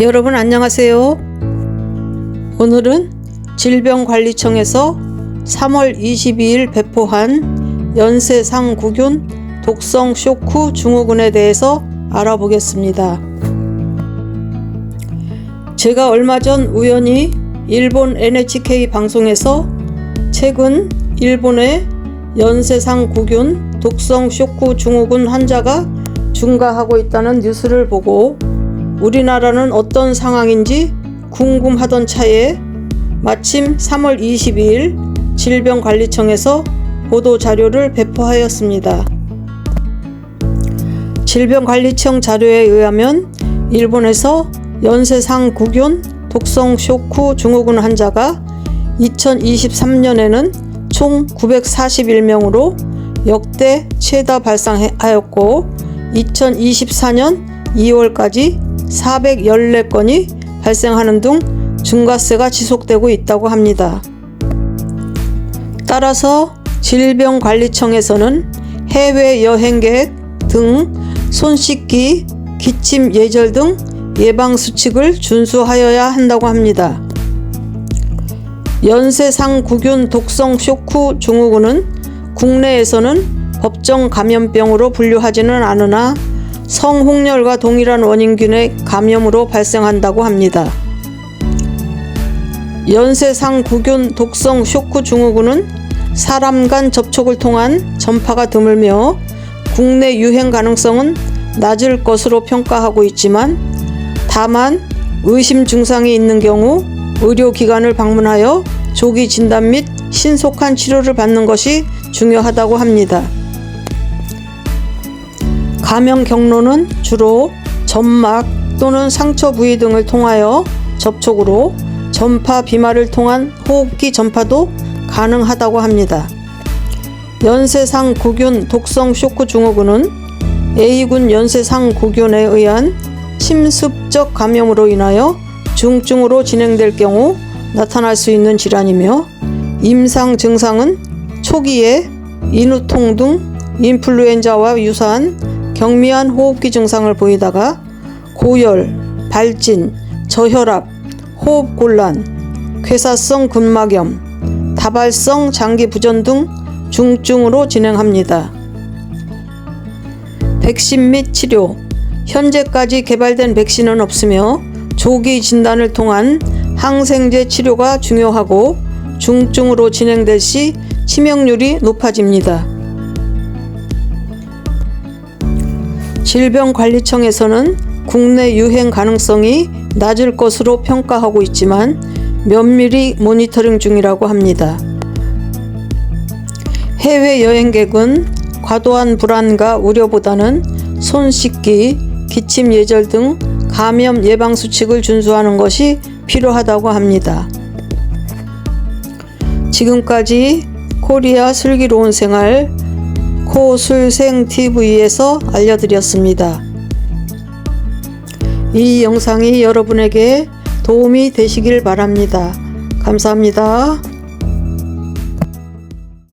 여러분 안녕하세요. 오늘은 질병관리청에서 3월 22일 배포한 연세상구균 독성 쇼크 증후군에 대해서 알아보겠습니다. 제가 얼마 전 우연히 일본 NHK 방송에서 최근 일본의 연세상구균 독성 쇼크 증후군 환자가 증가하고 있다는 뉴스를 보고 우리나라는 어떤 상황인지 궁금하던 차에 마침 3월 22일 질병관리청에서 보도 자료를 배포하였습니다. 질병관리청 자료에 의하면 일본에서 연세상 구균 독성 쇼크 증후군 환자가 2023년에는 총 941명으로 역대 최다 발생하였고 2024년 2월까지 414건이 발생하는 등 증가세가 지속되고 있다고 합니다. 따라서 질병관리청에서는 해외 여행 계획 등 손 씻기, 기침 예절 등 예방 수칙을 준수하여야 한다고 합니다. 연세상 구균 독성 쇼크 증후군은 국내에서는 법정 감염병으로 분류하지는 않으나 성홍열과 동일한 원인균의 감염으로 발생한다고 합니다. 연세상 구균 독성 쇼크 증후군은 사람 간 접촉을 통한 전파가 드물며 국내 유행 가능성은 낮을 것으로 평가하고 있지만 다만 의심 증상이 있는 경우 의료기관을 방문하여 조기 진단 및 신속한 치료를 받는 것이 중요하다고 합니다. 감염 경로는 주로 점막 또는 상처 부위 등을 통하여 접촉으로 전파 비말을 통한 호흡기 전파도 가능하다고 합니다. 연세상 구균 독성 쇼크 증후군은 A군 연세상 구균에 의한 침습적 감염으로 인하여 중증으로 진행될 경우 나타날 수 있는 질환이며 임상 증상은 초기에 인후통 등 인플루엔자와 유사한 경미한 호흡기 증상을 보이다가 고열, 발진, 저혈압, 호흡곤란, 괴사성 근막염, 다발성 장기 부전 등 중증으로 진행합니다. 백신 및 치료 현재까지 개발된 백신은 없으며 조기 진단을 통한 항생제 치료가 중요하고 중증으로 진행될 시 치명률이 높아집니다. 질병관리청에서는 국내 유행 가능성이 낮을 것으로 평가하고 있지만 면밀히 모니터링 중이라고 합니다. 해외 여행객은 과도한 불안과 우려보다는 손 씻기, 기침 예절 등 감염 예방 수칙을 준수하는 것이 필요하다고 합니다. 지금까지 코리아 슬기로운 생활 코술생 TV에서 알려드렸습니다. 이 영상이 여러분에게 도움이 되시길 바랍니다. 감사합니다.